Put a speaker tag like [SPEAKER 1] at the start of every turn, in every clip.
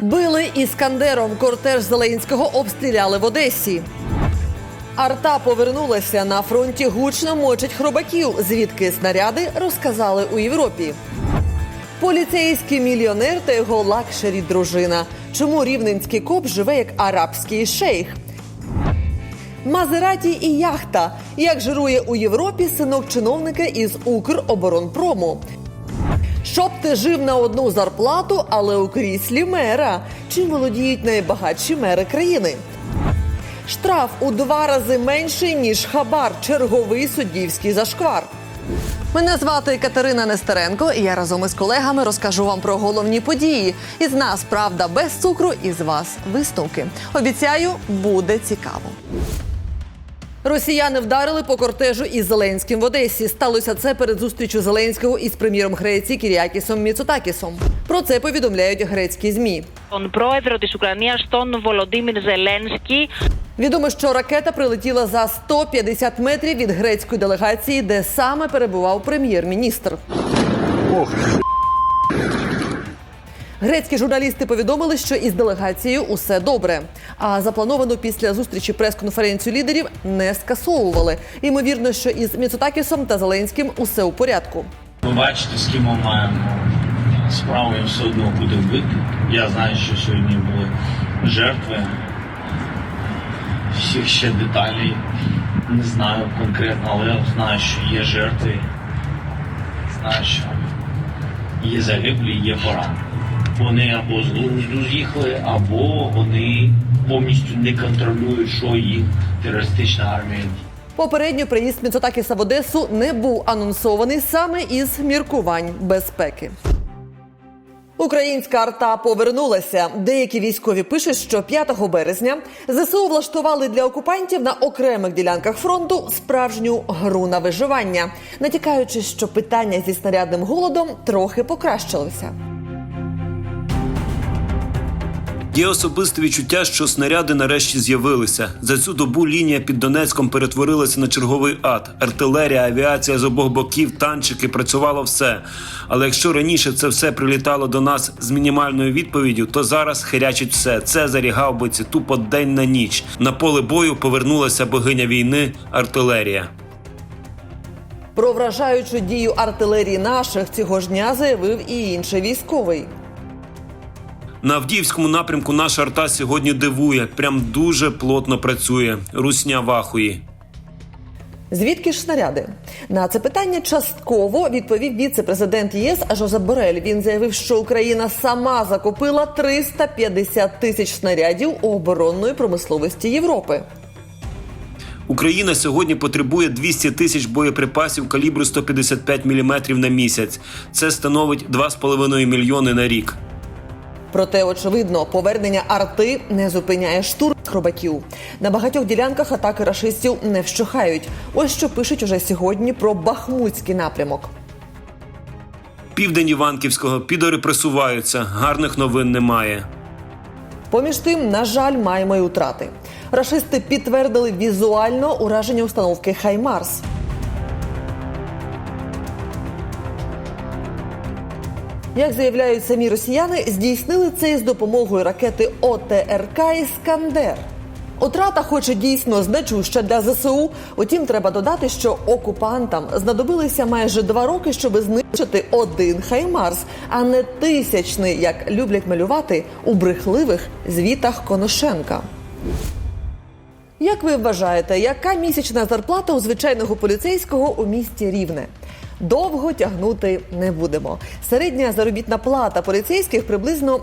[SPEAKER 1] Били іскандером. Кортеж Зеленського обстріляли в Одесі. Арта повернулася на фронті. Гучно мочить хробаків. Звідки снаряди розказали у Європі. Поліцейський мільйонер та його лакшері дружина. Чому рівненський коп живе як арабський шейх? Мазераті і яхта. Як жирує у Європі синок чиновника із Укроборонпрому. Щоб ти жив на одну зарплату, але у кріслі мера. Чим володіють найбагатші мери країни? Штраф у два рази менший, ніж хабар. Черговий суддівський зашквар. Мене звати Катерина Нестеренко, і я разом із колегами розкажу вам про головні події. Із нас правда без цукру, із вас висновки. Обіцяю, буде цікаво. Росіяни вдарили по кортежу із Зеленським в Одесі. Сталося це перед зустрічю Зеленського із прем'єром Греції Кіріакісом Міцотакісом. Про це повідомляють грецькі змі.
[SPEAKER 2] Тон проєдро тіс Володимир Зеленський.
[SPEAKER 1] Відомо, що ракета прилетіла за 150 метрів від грецької делегації, де саме перебував прем'єр-міністр. Ох. Грецькі журналісти повідомили, що із делегацією усе добре. А заплановану після зустрічі прес-конференцію лідерів не скасовували. Ймовірно, що із Міцутакісом та Зеленським усе у порядку.
[SPEAKER 3] Ви бачите, з ким ми маємо справу, їм все одно буде вбити. Я знаю, що сьогодні були жертви. Всіх ще деталей не знаю конкретно, але знаю, що є жертви. Знаю, що є загиблі, є поранені. Вони або з глузду з'їхали, або вони повністю не контролюють, що їх терористична армія.
[SPEAKER 1] Попередньо приїзд Міцотакіса в Одесу не був анонсований саме із міркувань безпеки. Українська арта повернулася. Деякі військові пишуть, що 5 березня ЗСУ влаштували для окупантів на окремих ділянках фронту справжню гру на виживання, натякаючи, що питання зі снарядним голодом трохи покращилися.
[SPEAKER 4] Є особисте відчуття, що снаряди нарешті з'явилися. За цю добу лінія під Донецьком перетворилася на черговий ад. Артилерія, авіація з обох боків, танчики працювало все. Але якщо раніше це все прилітало до нас з мінімальною відповіддю, то зараз хирячить все. Цезарі, гаубиці, тупо день на ніч. На поле бою повернулася богиня війни артилерія.
[SPEAKER 1] Про вражаючу дію артилерії наших цього ж дня заявив і інший військовий.
[SPEAKER 4] На Авдіївському напрямку наша арта сьогодні дивує, прям дуже плотно працює. Русня вахує.
[SPEAKER 1] Звідки ж снаряди? На це питання частково відповів віце-президент ЄС Жозеп Борель. Він заявив, що Україна сама закупила 350 тисяч снарядів у оборонної промисловості Європи.
[SPEAKER 4] Україна сьогодні потребує 200 тисяч боєприпасів калібру 155 мм на місяць. Це становить 2,5 мільйони на рік.
[SPEAKER 1] Проте, очевидно, повернення арти не зупиняє штурм хробаків. На багатьох ділянках атаки рашистів не вщухають. Ось що пишуть уже сьогодні про Бахмутський напрямок.
[SPEAKER 4] Південь Іванківського підори пресуваються. Гарних новин немає.
[SPEAKER 1] Поміж тим, на жаль, маємо й утрати. Рашисти підтвердили візуально ураження установки Хаймарс. Як заявляють самі росіяни, здійснили це із допомогою ракети ОТРК Іскандер. Отрата, хоч і дійсно значуща для ЗСУ. Утім, треба додати, що окупантам знадобилися майже два роки, щоб знищити один Хаймарс, а не тисячний, як люблять малювати у брехливих звітах Коношенка. Як ви вважаєте, яка місячна зарплата у звичайного поліцейського у місті Рівне? Довго тягнути не будемо. Середня заробітна плата поліцейських приблизно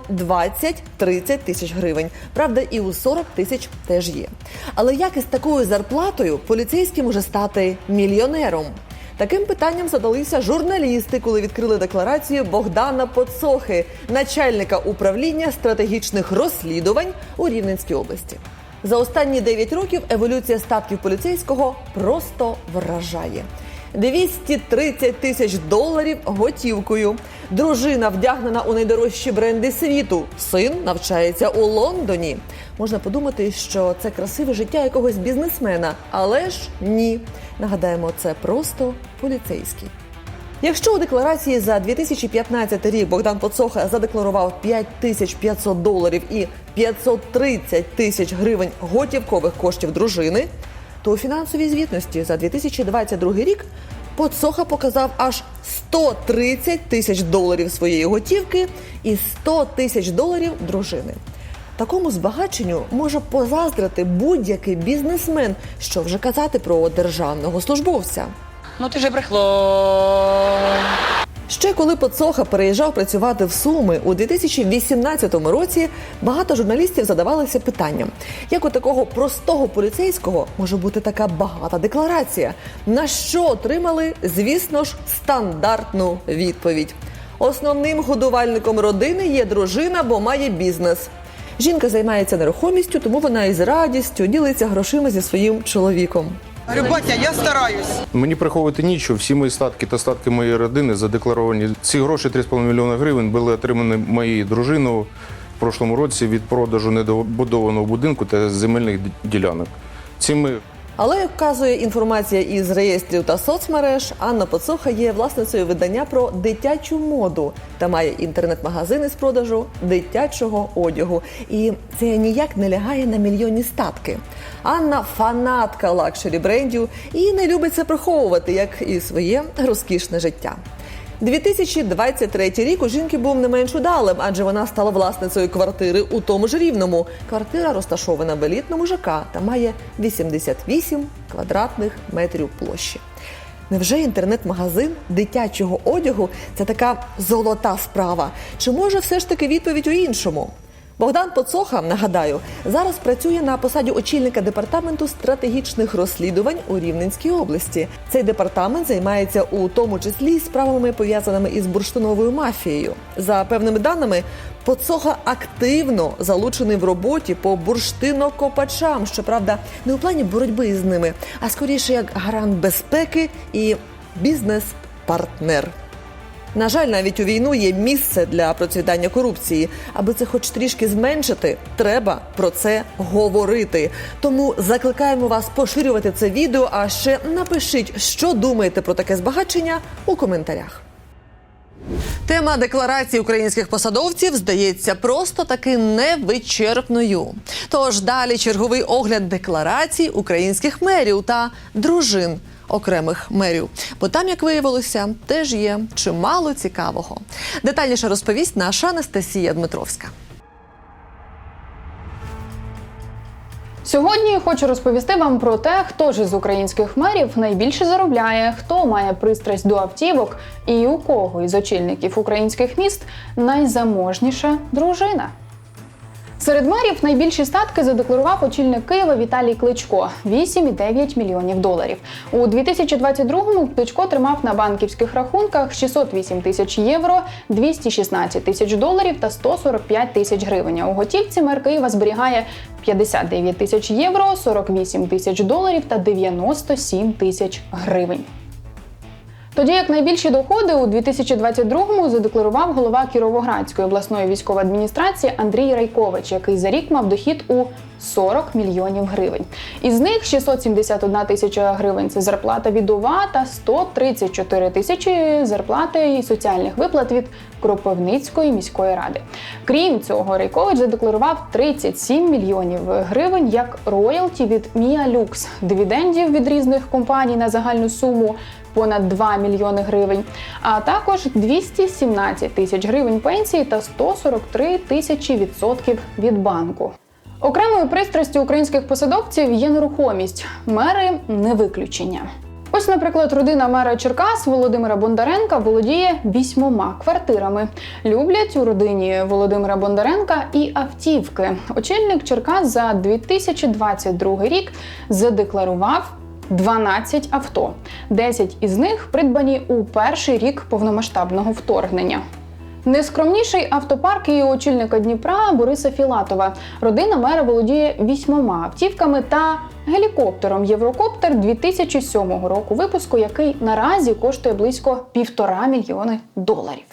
[SPEAKER 1] 20-30 тисяч гривень. Правда, і у 40 тисяч теж є. Але як із такою зарплатою поліцейський може стати мільйонером? Таким питанням задалися журналісти, коли відкрили декларацію Богдана Поцохи, начальника управління стратегічних розслідувань у Рівненській області. За останні 9 років еволюція статків поліцейського просто вражає. 230 тисяч доларів готівкою. Дружина вдягнена у найдорожчі бренди світу. Син навчається у Лондоні. Можна подумати, що це красиве життя якогось бізнесмена, але ж ні. Нагадаємо, це просто поліцейський. Якщо у декларації за 2015 рік Богдан Поцоха задекларував 5500 доларів і 530 тисяч гривень готівкових коштів дружини, то у фінансовій звітності за 2022 рік Поцоха показав аж 130 тисяч доларів своєї готівки і 100 тисяч доларів дружини. Такому збагаченню може позаздрити будь-який бізнесмен, що вже казати про державного службовця.
[SPEAKER 5] Ну ти же брехло.
[SPEAKER 1] Ще коли Поцоха переїжджав працювати в Суми у 2018 році, багато журналістів задавалися питанням, як у такого простого поліцейського може бути така багата декларація, на що отримали, звісно ж, стандартну відповідь. Основним годувальником родини є дружина, бо має бізнес. Жінка займається нерухомістю, тому вона із радістю ділиться грошима зі своїм чоловіком.
[SPEAKER 6] Батя, я стараюсь.
[SPEAKER 7] Мені приховувати нічого. Всі мої статки та статки моєї родини задекларовані. Ці гроші 3,5 мільйона гривень були отримані моєю дружиною в прошлому році від продажу недобудованого будинку та земельних ділянок. Цими
[SPEAKER 1] Але як вказує інформація із реєстрів та соцмереж, Анна Поцуха є власницею видання про дитячу моду та має інтернет-магазин із продажу дитячого одягу. І це ніяк не лягає на мільйонні статки. Анна фанатка лакшері брендів і не любить це приховувати, як і своє розкішне життя. 2023 рік у жінки був не менш удалим, адже вона стала власницею квартири у тому ж рівному. Квартира розташована в елітному ЖК та має 88 квадратних метрів площі. Невже інтернет-магазин дитячого одягу це така золота справа? Чи може все ж таки відповідь у іншому? Богдан Поцоха, нагадаю, зараз працює на посаді очільника департаменту стратегічних розслідувань у Рівненській області. Цей департамент займається у тому числі справами пов'язаними із бурштиновою мафією. За певними даними, Поцоха активно залучений в роботі по бурштинокопачам. Щоправда, не у плані боротьби із ними, а скоріше як гарант безпеки і бізнес-партнер. На жаль, навіть у війну є місце для процвітання корупції. Аби це хоч трішки зменшити, треба про це говорити. Тому закликаємо вас поширювати це відео. А ще напишіть, що думаєте про таке збагачення у коментарях. Тема декларації українських посадовців здається просто таки невичерпною. Тож далі черговий огляд декларацій українських мерів та дружин окремих мерів. Бо там, як виявилося, теж є чимало цікавого. Детальніше розповість наша Анастасія Дмитровська.
[SPEAKER 8] Сьогодні хочу розповісти вам про те, хто ж із українських мерів найбільше заробляє, хто має пристрасть до автівок і у кого із очільників українських міст найзаможніша дружина. Серед мерів найбільші статки задекларував очільник Києва Віталій Кличко 8,9 мільйонів доларів. У 2022-му Кличко тримав на банківських рахунках 608 тисяч євро, 216 тисяч доларів та 145 тисяч гривень. А у готівці мер Києва зберігає 59 тисяч євро, 48 тисяч доларів та 97 тисяч гривень. Тоді як найбільші доходи у 2022-му задекларував голова Кіровоградської обласної військової адміністрації Андрій Райкович, який за рік мав дохід у 40 мільйонів гривень. Із них 671 тисяча гривень це зарплата від ОВА та 134 тисячі зарплати і соціальних виплат від Кропивницької міської ради. Крім цього, Райкович задекларував 37 мільйонів гривень як роялті від Мія Люкс, дивідендів від різних компаній на загальну суму понад 2 мільйони гривень, а також 217 тисяч гривень пенсії та 143 тисячі відсотків від банку. Окремою пристрастю українських посадовців є нерухомість. Мери не виключення. Ось, наприклад, родина мера Черкас Володимира Бондаренка володіє вісьмома квартирами. Люблять у родині Володимира Бондаренка і автівки. Очільник Черкас за 2022 рік задекларував 12 авто. 10 із них придбані у перший рік повномасштабного вторгнення. Нескромніший автопарк і очільника Дніпра Бориса Філатова. Родина мера володіє вісьмома автівками та гелікоптером Єврокоптер 2007 року випуску, який наразі коштує близько півтора мільйони доларів.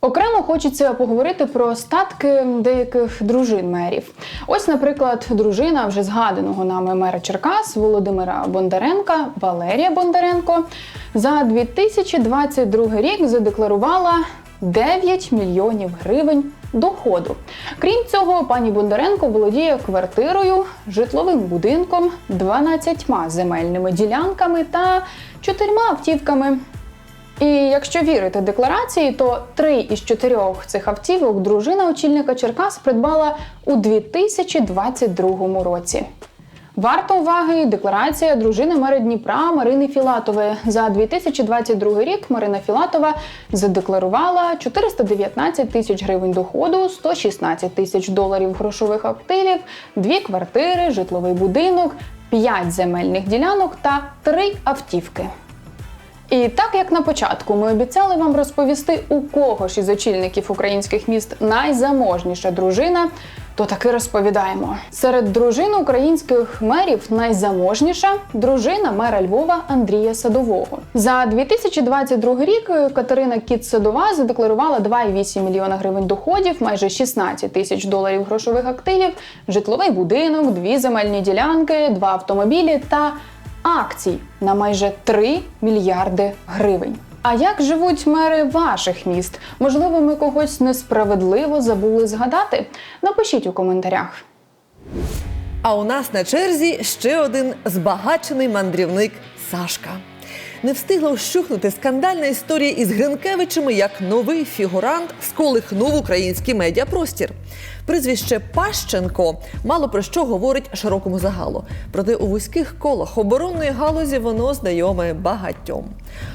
[SPEAKER 8] Окремо хочеться поговорити про статки деяких дружин мерів. Ось, наприклад, дружина вже згаданого нами мера Черкас Володимира Бондаренка Валерія Бондаренко за 2022 рік задекларувала 9 мільйонів гривень доходу. Крім цього, пані Бондаренко володіє квартирою, житловим будинком, 12 земельними ділянками та чотирма автівками. І якщо вірити декларації, то три із чотирьох цих автівок дружина очільника Черкас придбала у 2022 році. Варто уваги декларація дружини мера Дніпра Марини Філатової. За 2022 рік Марина Філатова задекларувала 419 тисяч гривень доходу, 116 тисяч доларів грошових активів, дві квартири, житловий будинок, п'ять земельних ділянок та три автівки. І так як на початку ми обіцяли вам розповісти, у кого ж із очільників українських міст найзаможніша дружина, то таки розповідаємо. Серед дружин українських мерів найзаможніша дружина мера Львова Андрія Садового. За 2022 рік Катерина Кіт Садова задекларувала 2,8 мільйона гривень доходів, майже 16 тисяч доларів грошових активів, житловий будинок, дві земельні ділянки, два автомобілі та акцій на майже 3 мільярди гривень. А як живуть мери ваших міст? Можливо, ми когось несправедливо забули згадати? Напишіть у коментарях.
[SPEAKER 1] А у нас на черзі ще один збагачений мандрівник Сашка. Не встигла вщухнути скандальна історія із Гринкевичами, як новий фігурант сколихнув український медіапростір. Прізвище Пащенко мало про що говорить широкому загалу. Проте у вузьких колах оборонної галузі воно знайоме багатьом.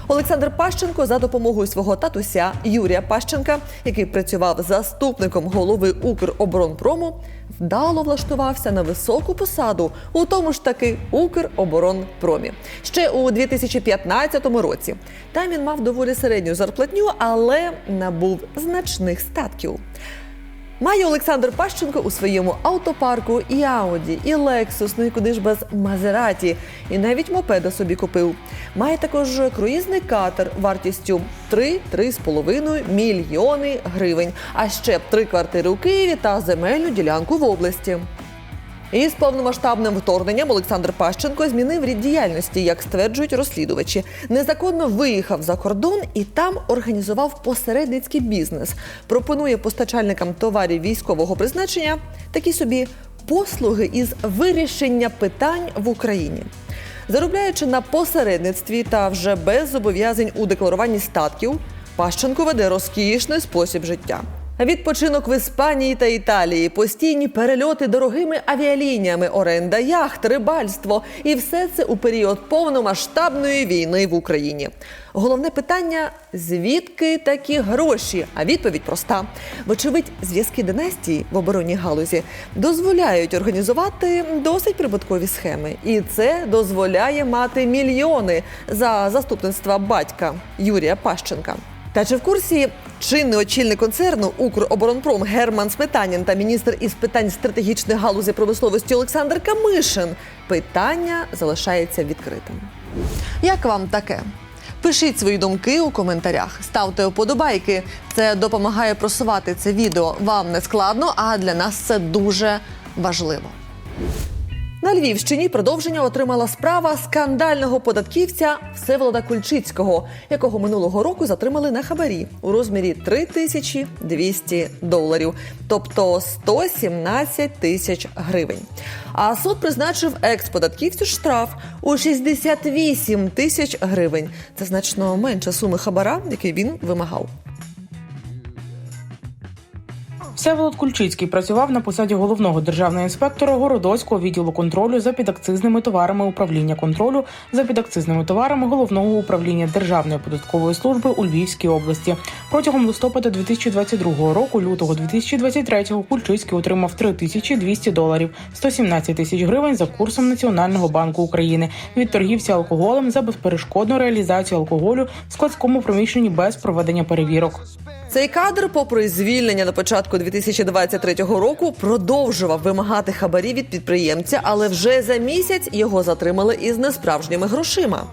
[SPEAKER 1] Олександр Пащенко за допомогою свого татуся Юрія Пащенка, який працював заступником голови Укроборонпрому, вдало влаштувався на високу посаду у тому ж таки Укроборонпромі ще у 2015 році. Там він мав доволі середню зарплатню, але набув значних статків. Має Олександр Пащенко у своєму автопарку і Ауді, і Лексус, ну і куди ж без Мазераті, і навіть мопеда собі купив. Має також круїзний катер вартістю 3-3,5 мільйони гривень, а ще б три квартири у Києві та земельну ділянку в області. І з повномасштабним вторгненням Олександр Пащенко змінив рід діяльності, як стверджують розслідувачі. Незаконно виїхав за кордон і там організував посередницький бізнес. Пропонує постачальникам товарів військового призначення такі собі послуги із вирішення питань в Україні. Заробляючи на посередництві та вже без зобов'язань у декларуванні статків, Пащенко веде розкішний спосіб життя. Відпочинок в Іспанії та Італії, постійні перельоти дорогими авіалініями, оренда яхт, рибальство і все це у період повномасштабної війни в Україні. Головне питання: звідки такі гроші? А відповідь проста: вочевидь, зв'язки династії в оборонній галузі дозволяють організувати досить прибуткові схеми, і це дозволяє мати мільйони за заступництва батька Юрія Пащенка. Та чи в курсі чинний очільник концерну Укроборонпром Герман Сметанін та міністр із питань стратегічної галузі промисловості Олександр Камишин? Питання залишається відкритим. Як вам таке? Пишіть свої думки у коментарях, ставте вподобайки. Це допомагає просувати це відео. Вам не складно, а для нас це дуже важливо. На Львівщині продовження отримала справа скандального податківця Всеволода Кульчицького, якого минулого року затримали на хабарі у розмірі 3200 доларів, тобто 117 тисяч гривень. А суд призначив екс-податківцю штраф у 68 тисяч гривень. Це значно менша суми хабара, який він вимагав.
[SPEAKER 9] Всеволод Кульчицький працював на посаді головного державного інспектора Городоцького відділу контролю за підакцизними товарами управління контролю за підакцизними товарами головного управління Державної податкової служби у Львівській області. Протягом листопада 2022 року, лютого 2023 Кульчицький отримав 3200 доларів, 117 тисяч гривень за курсом Національного банку України від торгівця алкоголем за безперешкодну реалізацію алкоголю в складському приміщенні без проведення перевірок.
[SPEAKER 1] Цей кадр, попри звільнення на початку 2023 року, продовжував вимагати хабарі від підприємця, але вже за місяць його затримали із несправжніми грошима.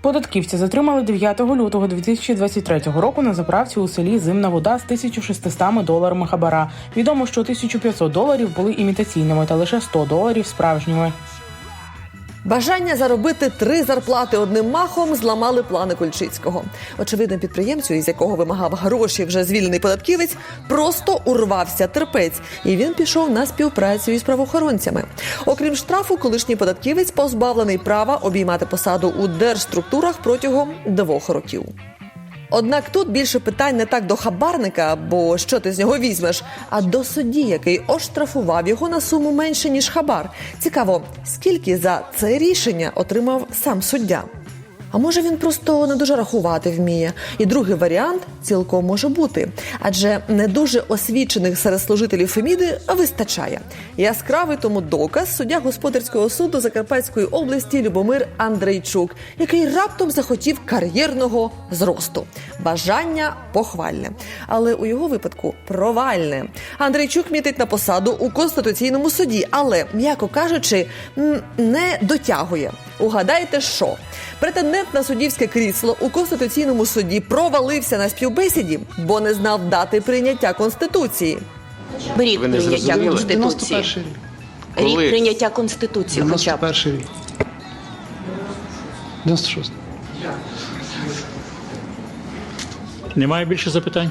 [SPEAKER 9] Податківці затримали 9 лютого 2023 року на заправці у селі Зимна вода з 1600 доларами хабара. Відомо, що 1500 доларів були імітаційними та лише 100 доларів справжніми.
[SPEAKER 1] Бажання заробити три зарплати одним махом зламали плани Кульчицького. Очевидно, підприємцю, із якого вимагав гроші вже звільнений податківець, просто урвався терпець, і він пішов на співпрацю із правоохоронцями. Окрім штрафу, колишній податківець позбавлений права обіймати посаду у держструктурах протягом двох років. Однак тут більше питань не так до хабарника, бо що ти з нього візьмеш, а до судді, який оштрафував його на суму менше ніж хабар. Цікаво, скільки за це рішення отримав сам суддя. А може він просто не дуже рахувати вміє. І другий варіант цілком може бути, адже не дуже освічених серед служителів Феміди вистачає. Яскравий тому доказ суддя господарського суду Закарпатської області Любомир Андрейчук, який раптом захотів кар'єрного зросту. Бажання похвальне, але у його випадку провальне. Андрейчук мітить на посаду у конституційному суді, але м'яко кажучи, не дотягує. Угадайте, що претендент на суддівське крісло у конституційному суді провалився на співбесіді, бо не знав дати прийняття конституції.
[SPEAKER 10] Рік прийняття Конституції. Рік прийняття Конституції хоча б.
[SPEAKER 11] 91 рік. 96.
[SPEAKER 12] Немає більше запитань?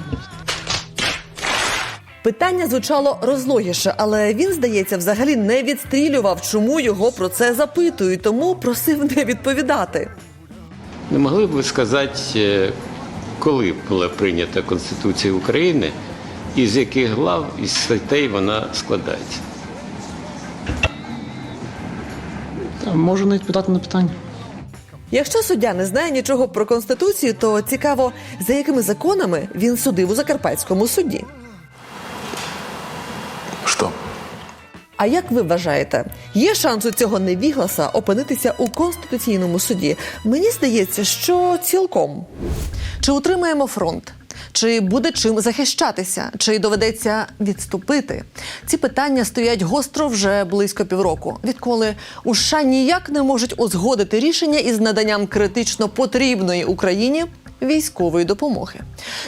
[SPEAKER 1] Питання звучало розлогіше, але він, здається, взагалі не відстрілював, чому його про це запитують, тому просив не відповідати.
[SPEAKER 13] Не могли б ви сказати, е, коли була прийнята Конституція України і з яких глав і статей вона складається?
[SPEAKER 11] Можу не відповідати на питання.
[SPEAKER 1] Якщо суддя не знає нічого про конституцію, то цікаво, за якими законами він судив у закарпатському суді.
[SPEAKER 7] Що?
[SPEAKER 1] А як ви вважаєте, є шанс у цього невігласа опинитися у конституційному суді? Мені здається, що цілком. Чи утримаємо фронт? Чи буде чим захищатися, чи доведеться відступити? Ці питання стоять гостро вже близько півроку, відколи у США ніяк не можуть узгодити рішення із наданням критично потрібної Україні військової допомоги.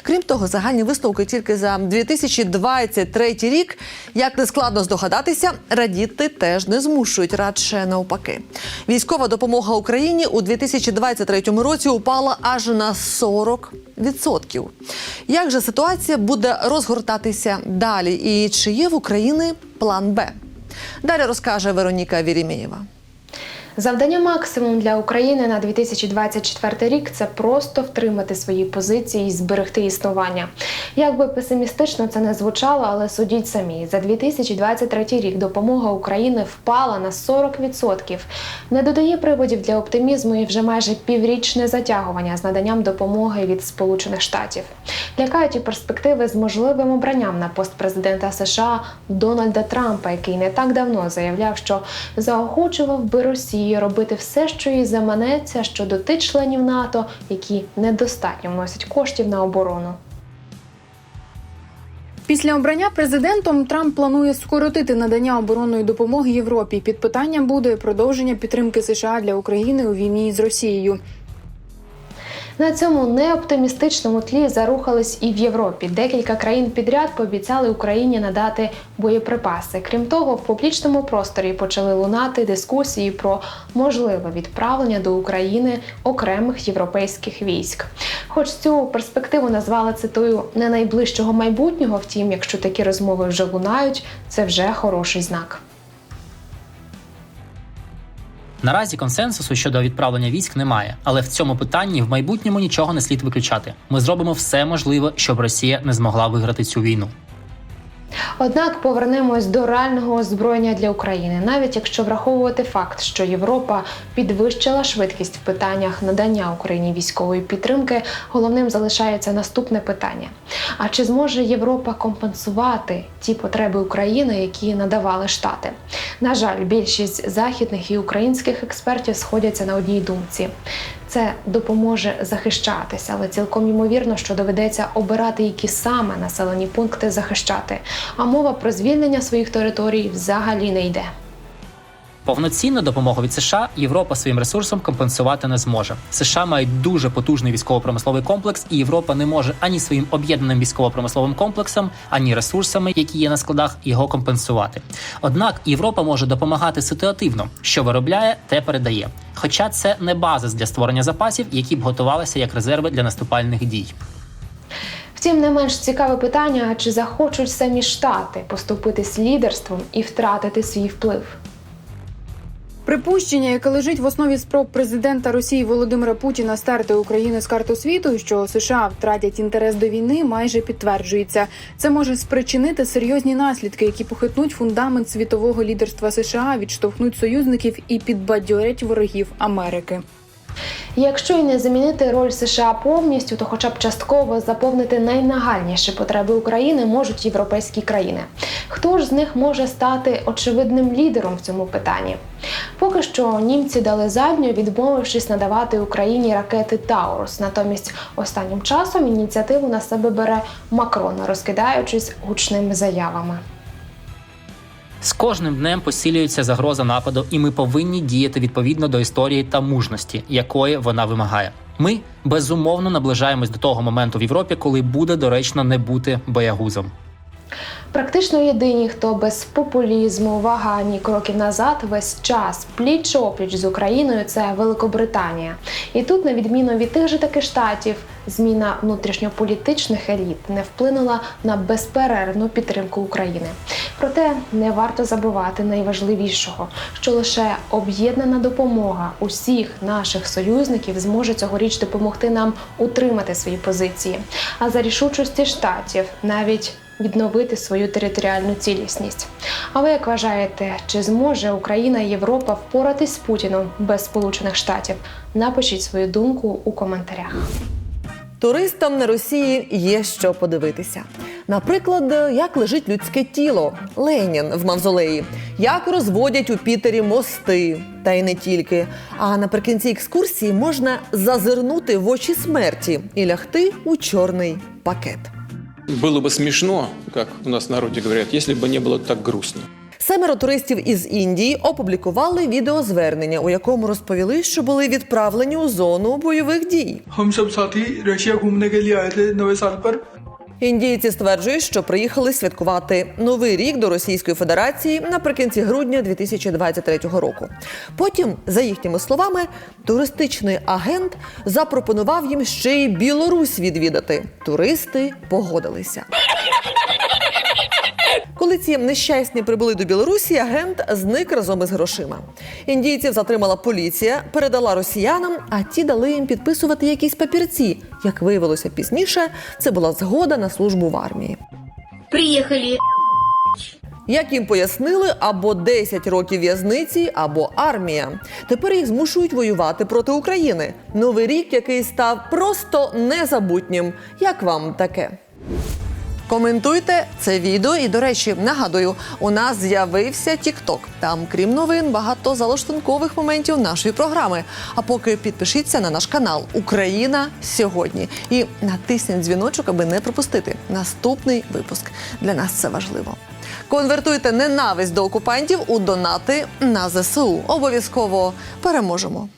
[SPEAKER 1] Крім того, загальні висновки тільки за 2023 рік, як не складно здогадатися, радіти теж не змушують, радше навпаки. Військова допомога Україні у 2023 році упала аж на 40%. Як же ситуація буде розгортатися далі? І чи є в Україні план Б? Далі розкаже Вероніка Вірімєєва.
[SPEAKER 14] Завдання максимум для України на 2024 рік це просто втримати свої позиції і зберегти існування. Як би песимістично це не звучало, але судіть самі за 2023 рік допомога України впала на 40%. Не додає приводів для оптимізму і вже майже піврічне затягування з наданням допомоги від Сполучених Штатів. Лякають і перспективи з можливим обранням на пост президента США Дональда Трампа, який не так давно заявляв, що заохочував би Росію робити все, що їй заманеться щодо тих членів НАТО, які недостатньо вносять коштів на оборону.
[SPEAKER 8] Після обрання президентом Трамп планує скоротити надання оборонної допомоги Європі. Під питанням буде продовження підтримки США для України у війні з Росією.
[SPEAKER 14] На цьому неоптимістичному тлі зарухались і в Європі. Декілька країн підряд пообіцяли Україні надати боєприпаси. Крім того, в публічному просторі почали лунати дискусії про можливе відправлення до України окремих європейських військ. Хоч цю перспективу назвали цитую не найближчого майбутнього, втім, якщо такі розмови вже лунають, це вже хороший знак.
[SPEAKER 15] Наразі консенсусу щодо відправлення військ немає, але в цьому питанні в майбутньому нічого не слід виключати. Ми зробимо все можливе, щоб Росія не змогла виграти цю війну.
[SPEAKER 14] Однак повернемось до реального озброєння для України, навіть якщо враховувати факт, що Європа підвищила швидкість в питаннях надання Україні військової підтримки, головним залишається наступне питання: а чи зможе Європа компенсувати ті потреби України, які надавали Штати? На жаль, більшість західних і українських експертів сходяться на одній думці. Це допоможе захищатися, але цілком ймовірно, що доведеться обирати, які саме населені пункти захищати. А мова про звільнення своїх територій взагалі не йде.
[SPEAKER 15] Повноцінну допомогу від США Європа своїм ресурсом компенсувати не зможе. США мають дуже потужний військово-промисловий комплекс, і Європа не може ані своїм об'єднаним військово-промисловим комплексом, ані ресурсами, які є на складах, його компенсувати. Однак Європа може допомагати ситуативно, що виробляє, те передає. Хоча це не базис для створення запасів, які б готувалися як резерви для наступальних дій.
[SPEAKER 14] Втім, не менш цікаве питання: чи захочуть самі штати поступитись лідерством і втратити свій вплив?
[SPEAKER 8] Припущення, яке лежить в основі спроб президента Росії Володимира Путіна стерти Україну з карти світу, що США втратять інтерес до війни, майже підтверджується. Це може спричинити серйозні наслідки, які похитнуть фундамент світового лідерства США, відштовхнуть союзників і підбадьорять ворогів Америки.
[SPEAKER 14] Якщо й не замінити роль США повністю, то хоча б частково заповнити найнагальніші потреби України можуть європейські країни. Хто ж з них може стати очевидним лідером в цьому питанні? Поки що німці дали задню, відмовившись надавати Україні ракети Таурус. Натомість останнім часом ініціативу на себе бере Макрон, розкидаючись гучними заявами.
[SPEAKER 15] З кожним днем посилюється загроза нападу, і ми повинні діяти відповідно до історії та мужності, якої вона вимагає. Ми безумовно наближаємось до того моменту в Європі, коли буде доречно не бути боягузом.
[SPEAKER 14] Практично єдині, хто без популізму, вагань і кроків назад весь час пліч опліч з Україною, це Великобританія. І тут, на відміну від тих же таки штатів, зміна внутрішньополітичних еліт не вплинула на безперервну підтримку України. Проте не варто забувати найважливішого, що лише об'єднана допомога усіх наших союзників зможе цьогоріч допомогти нам утримати свої позиції. А за рішучості штатів навіть відновити свою територіальну цілісність. А ви як вважаєте, чи зможе Україна і Європа впоратись з Путіном без Сполучених Штатів? Напишіть свою думку у коментарях.
[SPEAKER 1] Туристам на Росії є що подивитися. Наприклад, як лежить людське тіло Ленін в мавзолеї, як розводять у Пітері мости, та й не тільки. А наприкінці екскурсії можна зазирнути в очі смерті і лягти у чорний пакет.
[SPEAKER 16] Було би смішно, як у нас в народе говорят, если бы не було так грустно.
[SPEAKER 1] Семеро туристів із Індії опублікували відеозвернення, у якому розповіли, що були відправлені у зону бойових дій.
[SPEAKER 17] Хам сам саті Рашія гумне
[SPEAKER 1] Індійці стверджують, що приїхали святкувати новий рік до Російської Федерації наприкінці грудня 2023 року. Потім, за їхніми словами, туристичний агент запропонував їм ще й Білорусь відвідати. Туристи погодилися. Коли ці нещасні прибули до Білорусі, агент зник разом із грошима. Індійців затримала поліція, передала росіянам, а ті дали їм підписувати якісь папірці. Як виявилося пізніше, це була згода на службу в армії.
[SPEAKER 18] Приехали.
[SPEAKER 1] Як їм пояснили, або 10 років в'язниці, або армія. Тепер їх змушують воювати проти України. Новий рік, який став просто незабутнім. Як вам таке? Коментуйте це відео. І, до речі, нагадую, у нас з'явився TikTok. Там, крім новин, багато залаштункових моментів нашої програми. А поки підпишіться на наш канал Україна сьогодні і натисніть дзвіночок, аби не пропустити наступний випуск. Для нас це важливо. Конвертуйте ненависть до окупантів у донати на ЗСУ. Обов'язково переможемо.